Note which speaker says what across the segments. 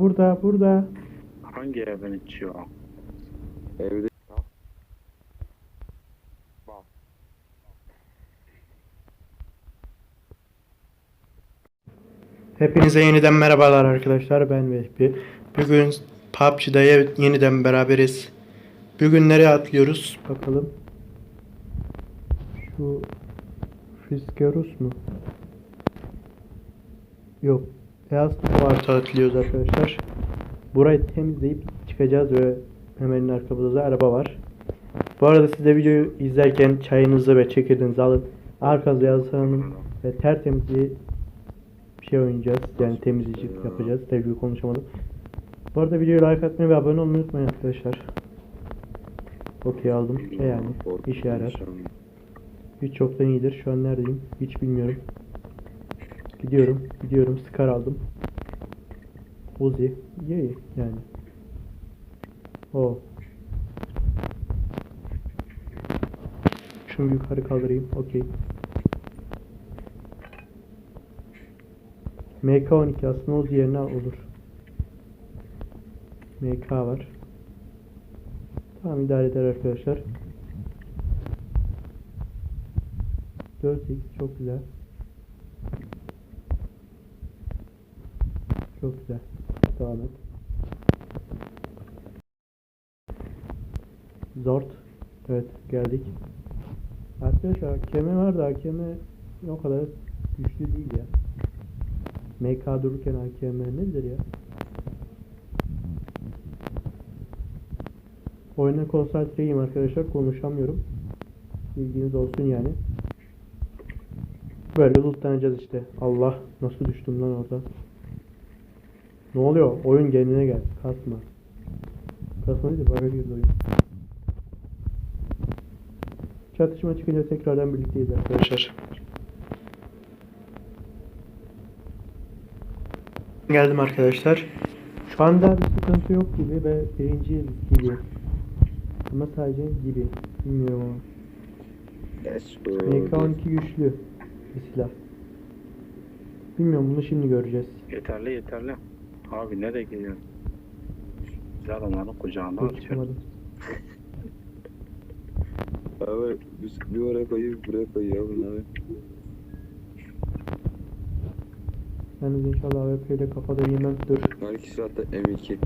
Speaker 1: burada, burada, burada.
Speaker 2: Hangi evden içiyor?
Speaker 3: Evde.
Speaker 1: Hepinize yeniden merhabalar arkadaşlar. Ben Vehbi. Bugün PUBG'da yeniden beraberiz. Bugün nereye atlıyoruz? Bakalım. Şu Fiskerus mu? Yok. Beyaz Kuvart'a atlıyoruz arkadaşlar. Burayı temizleyip çıkacağız ve hemen arkamızda da araba var. Bu arada siz de videoyu izlerken çayınızı ve çekirdeğinizi alın. Arkanızda yazılanın ve tertemiz bir şey oynayacağız. Yani temizleyicilik yapacağız. Tabii konuşamadım. Bu arada videoyu like atmayı ve abone olmayı unutmayın arkadaşlar. Okey aldım. E yani işe yarar. Hiç çoktan iyidir. Şu an neredeyim? Hiç bilmiyorum. Gidiyorum. Gidiyorum. Scar aldım. Uzi. İyi yani. O. Şunu yukarı kaldırayım. Okey. MK12 aslında Uzi yerine olur. MK var. Tamam idare eder arkadaşlar. 4x çok güzel. Çok güzel. Devam et. Zort. Evet geldik. Arkadaşlar AKM var da AKM o kadar güçlü değil ya. MK dururken AKM nedir ya? Oyuna konsantreyim arkadaşlar konuşamıyorum. Bilginiz olsun yani. Böyle lootlanacağız işte. Allah nasıl düştüm lan orada. Ne oluyor? Oyun kendine gel. Kasma. Kasma değil de bug'a girdi oyun. Çatışma çıkınca tekrardan birlikteyiz arkadaşlar. Geldim arkadaşlar. Şu anda bir sıkıntı yok gibi ve birinci gibi. Ama sadece gibi. Bilmiyorum ama. MK12 güçlü bir silah. Bilmiyorum bunu şimdi göreceğiz.
Speaker 2: Yeterli yeterli. Abi nereye gidiyorsun? Güzel onların kucağına atıyor.
Speaker 3: Abi biz bir oraya koyuyor, buraya bunu abi.
Speaker 1: Yalnız inşallah AWP ile kafada yemem. Dur.
Speaker 3: Her ikisi hatta M2.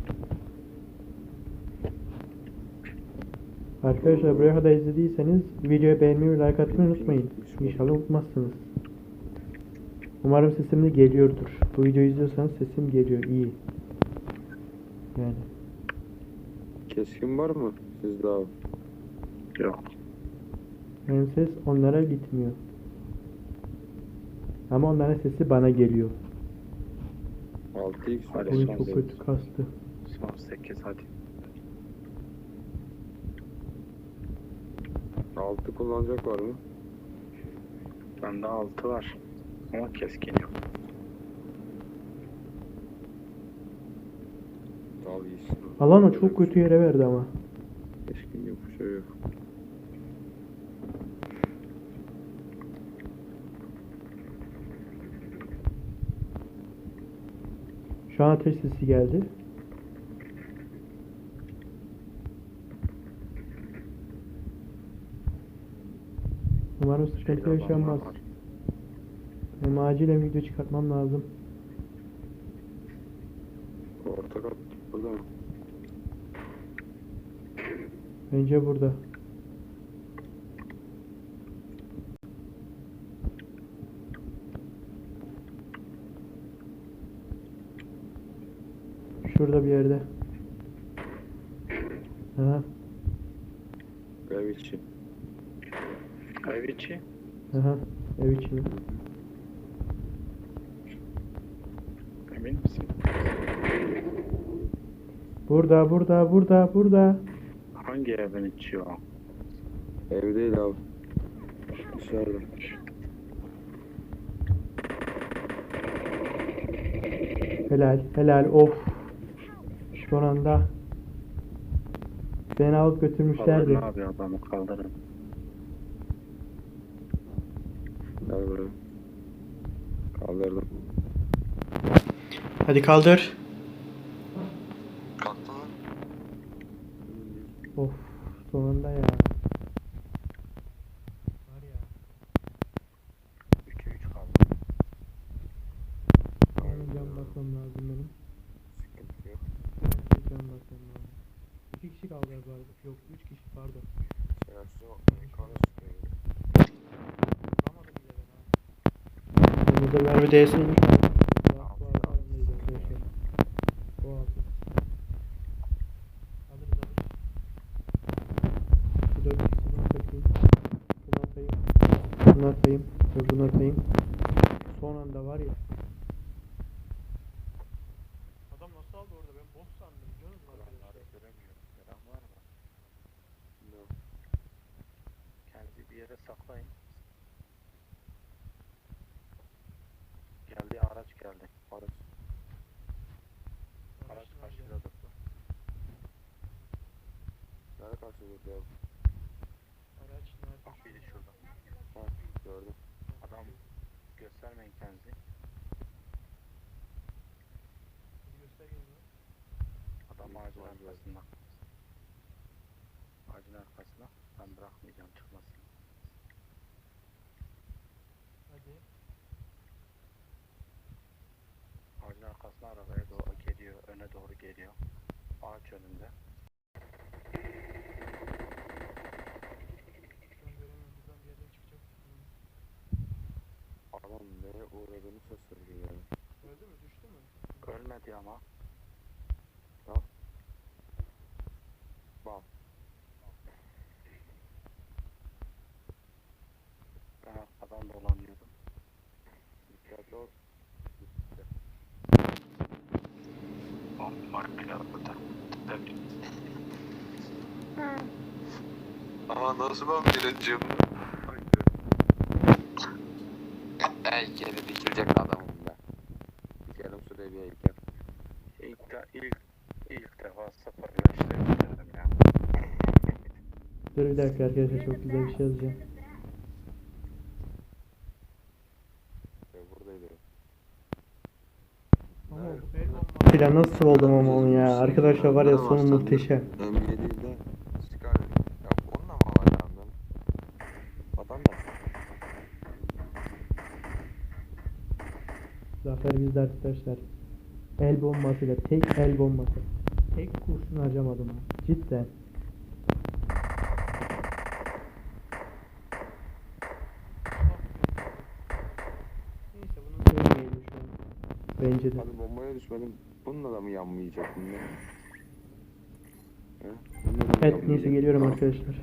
Speaker 1: Arkadaşlar buraya kadar izlediyseniz videoyu beğenmeyi ve like atmayı unutmayın. İnşallah unutmazsınız. Umarım sesim de geliyordur. Bu videoyu izliyorsanız sesim geliyor. iyi. Yani.
Speaker 3: Keskin var mı sizde abi?
Speaker 2: Yok.
Speaker 1: Benim ses onlara gitmiyor. Ama onların sesi bana geliyor.
Speaker 3: 6x
Speaker 2: Hadi
Speaker 1: Oyun
Speaker 2: son
Speaker 1: çok kötü kastı.
Speaker 2: Son 8 hadi.
Speaker 3: 6 kullanacak var mı?
Speaker 2: Bende 6 var. Ama keskin yok.
Speaker 3: Al iyisin.
Speaker 1: Alan o çok kötü yere verdi ama.
Speaker 3: Keskin yok, bir şey yok.
Speaker 1: Şu an ateş sesi geldi. Umarım sıkıntı
Speaker 2: Şeyler
Speaker 1: yaşanmaz. Benim acilen video çıkartmam lazım.
Speaker 3: Orta kat burada mı?
Speaker 1: Bence burada. Şurada bir yerde. Aha,
Speaker 3: Ev içi.
Speaker 2: Ev içi.
Speaker 1: aha. Ev içinde.
Speaker 2: Emin misin?
Speaker 1: Burada, burada, burada, burada.
Speaker 2: Hangi evden içiyor?
Speaker 3: Ev değil abi. Dışarıda.
Speaker 1: Helal, helal. Of. Son anda. Beni alıp götürmüşlerdi.
Speaker 2: Kaldırın abi adamı kaldırın.
Speaker 3: Buraya. Kaldırdım.
Speaker 1: Hadi kaldır. Kalktı. Of sonunda ya. Var ya.
Speaker 2: 3'e 3 kaldı.
Speaker 1: Benim can basmam lazım benim.
Speaker 3: Sıkıntı yok.
Speaker 1: Benim can basmam lazım. 2 kişi kaldı galiba. Yok 3 kişi pardon.
Speaker 3: Sırası yok. Kanı sıkıyor.
Speaker 1: Vuramadım bile ben Bunu atayım. Dur bunu atayım. Son anda var ya. Adam nasıl aldı orada? Ben boss sandım. Biliyor musun
Speaker 2: Adamları göremiyorum. Gören var mı?
Speaker 3: No.
Speaker 2: Kendinizi bir yere saklayın. Geldi araç geldi. Araç. Araç karşıda durdu.
Speaker 3: Nerede karşılıyordu ya?
Speaker 1: Araç nerede?
Speaker 2: Bak biri şurada.
Speaker 3: Ha gördüm.
Speaker 2: Adam göstermeyin kendinizi. Adam ağacın arkasında. Ağacın arkasında. Ben bırakmayacağım çıkmasın.
Speaker 1: Hadi.
Speaker 2: Ağacın arkasına arabaya doğru geliyor. Öne doğru geliyor. Ağaç önünde. Ölmedi ama.
Speaker 3: Bak.
Speaker 2: Ben arkadan dolanıyordum.
Speaker 3: Dikkatli ol.
Speaker 2: Bomba planladı.
Speaker 3: Aha nasıl ben birinciyim? Heykeli
Speaker 1: Dur bir dakika arkadaşlar çok güzel bir şey yazacağım. Silah nasıl oldum ama onu ya. Arkadaşlar var ya sonu muhteşem.
Speaker 3: M7'de Scar. Ya onunla mı alacağım ben? Adam da.
Speaker 1: Zafer bizde arkadaşlar. El bombasıyla tek el bombası. Tek kurşun harcamadım ha. Cidden. Neyse bunu söylemeyelim şu an. Bence de.
Speaker 3: Hadi bombaya düşmedim. Bununla da mı yanmayacak bunlar?
Speaker 1: Evet neyse geliyorum arkadaşlar.